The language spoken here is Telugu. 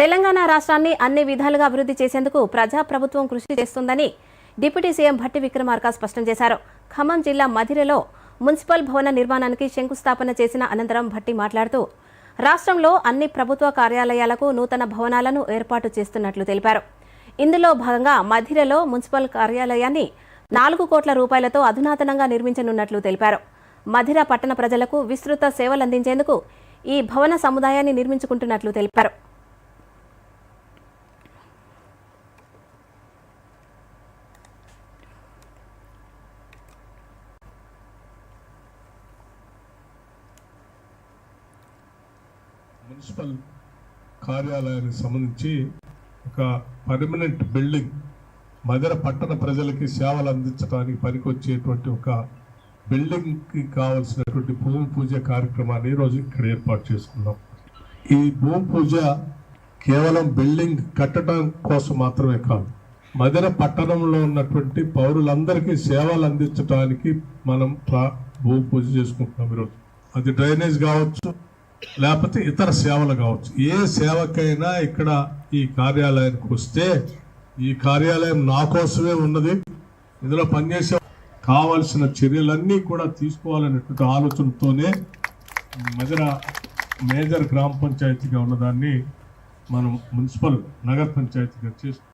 తెలంగాణ రాష్ట్రాన్ని అన్ని విధాలుగా అభివృద్ధి చేసేందుకు ప్రజా ప్రభుత్వం కృషి చేస్తుందని డిప్యూటీ సీఎం భట్టి విక్రమార్క స్పష్టం చేశారు. ఖమ్మం జిల్లా మధిరలో మున్సిపల్ భవన నిర్మాణానికి శంకుస్థాపన చేసిన అనంతరం భట్టి మాట్లాడుతూ రాష్ట్రంలో అన్ని ప్రభుత్వ కార్యాలయాలకు నూతన భవనాలను ఏర్పాటు చేస్తున్నట్లు తెలిపారు. ఇందులో భాగంగా మధిరలో మున్సిపల్ కార్యాలయాన్ని నాలుగు కోట్ల రూపాయలతో అధునాతనంగా నిర్మించనున్నట్లు తెలిపారు. మధిర పట్టణ ప్రజలకు విస్తృత సేవలందించేందుకు ఈ భవన సముదాయాన్ని నిర్మించుకుంటున్నట్లు తెలిపారు. మున్సిపల్ కార్యాలయానికి సంబంధించి ఒక పర్మనెంట్ బిల్డింగ్ మదర పట్టణ ప్రజలకి సేవలు అందించడానికి పనికొచ్చేటువంటి ఒక బిల్డింగ్కి కావలసినటువంటి భూమి పూజ కార్యక్రమాన్ని ఈరోజు ఇక్కడ ఏర్పాటు చేసుకున్నాం. ఈ భూమి పూజ కేవలం బిల్డింగ్ కట్టడం కోసం మాత్రమే కాదు మదర పట్టణంలో ఉన్నటువంటి పౌరులందరికీ సేవలు అందించడానికి మనం భూమి పూజ చేసుకుంటున్నాం ఈరోజు అది డ్రైనేజ్ కావచ్చు లేకపోతే ఇతర సేవలు కావచ్చు. ఏ సేవకైనా ఇక్కడ ఈ కార్యాలయానికి వస్తే ఈ కార్యాలయం నా కోసమే ఉన్నది. ఇందులో పనిచేసే కావలసిన చర్యలన్నీ కూడా తీసుకోవాలనేటువంటి ఆలోచనతోనే మెదర మేజర్ గ్రామ పంచాయతీగా ఉన్నదాన్ని మనం మున్సిపల్ నగర పంచాయతీగా చేసుకుంటాం